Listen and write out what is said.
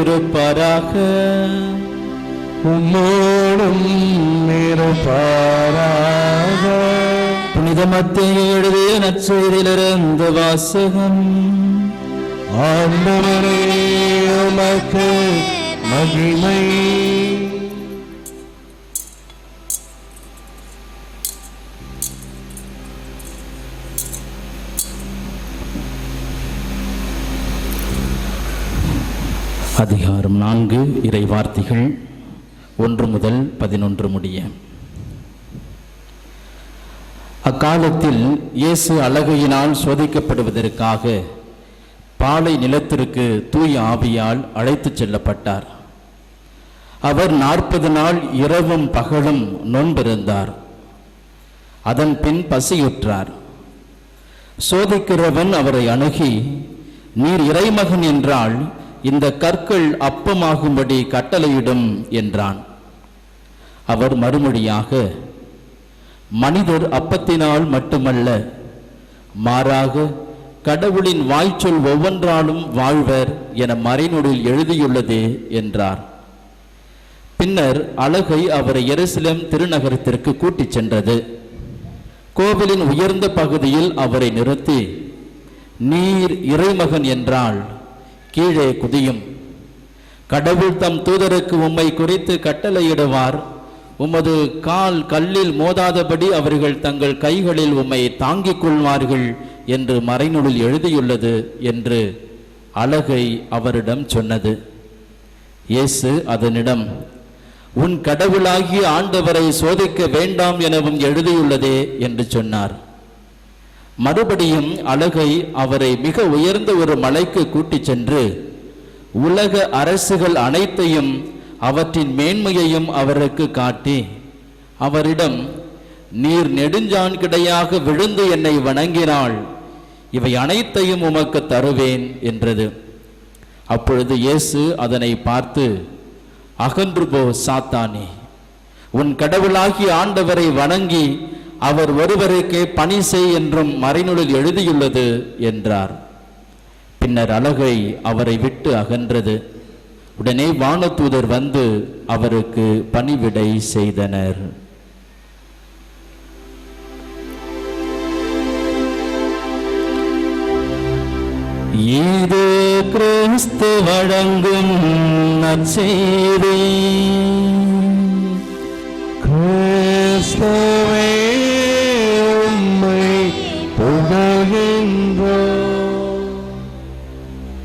இருப்பாராக. உம்மோடும் இருப்பாராக. புனிதமத்தையை எழுதிய நற்செய்தியிலிருந்து வாசகம். ஆண்டவரே உமக்கு மகிமை. அதிகாரம் நான்கு இறை வார்த்தைகள் ஒன்று முதல் பதினொன்று முடிய. அக்காலத்தில் இயேசு அழகையினால் சோதிக்கப்படுவதற்காக பாலை நிலத்திற்கு தூய ஆவியால் அழைத்துச் செல்லப்பட்டார். அவர் நாற்பது நாள் இரவும் பகலும் நோன்பிருந்தார். அதன் பின் பசியுற்றார். சோதிக்கிறவன் அவரை அணுகி நீர் இறைமகன் என்றால் இந்த கற்கள் அப்பமாகும்படி கட்டளையிடும் என்றான். அவர் மறுமொழியாக மனிதர் அப்பத்தினால் மட்டுமல்ல மாறாக கடவுளின் வாய்ச்சொல் ஒவ்வொன்றாலும் வாழ்வர் என மறைநூலில் எழுதியுள்ளது என்றார். பின்னர் அழகை அவரை எருசலேம் திருநகரத்திற்கு கூட்டிச் சென்றது. கோவிலின் உயர்ந்த பகுதியில் அவரை நிறுத்தி நீர் இறைமகன் என்றால் கீழே குதியும். கடவுள் தம் தூதருக்கு உம்மை குறித்து கட்டளையிடுவார். உமது கால் கல்லில் மோதாதபடி அவர்கள் தங்கள் கைகளில் உம்மை தாங்கிக் கொள்வார்கள் என்று மறைநூலில் எழுதியுள்ளது என்று அழகை அவரிடம் சொன்னது. இயேசு அதனிடம் உன் கடவுளாகிய ஆண்டவரை சோதிக்க வேண்டாம் எனவும் எழுதியுள்ளதே என்று சொன்னார். மறுபடியும் அழகை அவரை மிக உயர்ந்த ஒரு மலைக்கு கூட்டிச் சென்று உலக அரசுகள் அனைத்தையும் அவற்றின் மேன்மையையும் அவருக்கு காட்டி அவரிடம் நீர் நெடுஞ்சான் கிடையாக விழுந்து என்னை வணங்கினாள் இவை அனைத்தையும் உமக்கு தருவேன் என்றது. அப்பொழுது இயேசு அதனை பார்த்து அகன்று போ சாத்தானே! உன் கடவுளாகிய ஆண்டவரை வணங்கி அவர் ஒருவருக்கே பணி செய் என்றும் மறைநூலில் எழுதியுள்ளது என்றார். பின்னர் அழகை அவரை விட்டு அகன்றது. உடனே வானதூதர் வந்து அவருக்கு பணிவிடை செய்தனர். இது கிறிஸ்து வழங்கும் நற்செய்தி. கிறிஸ்து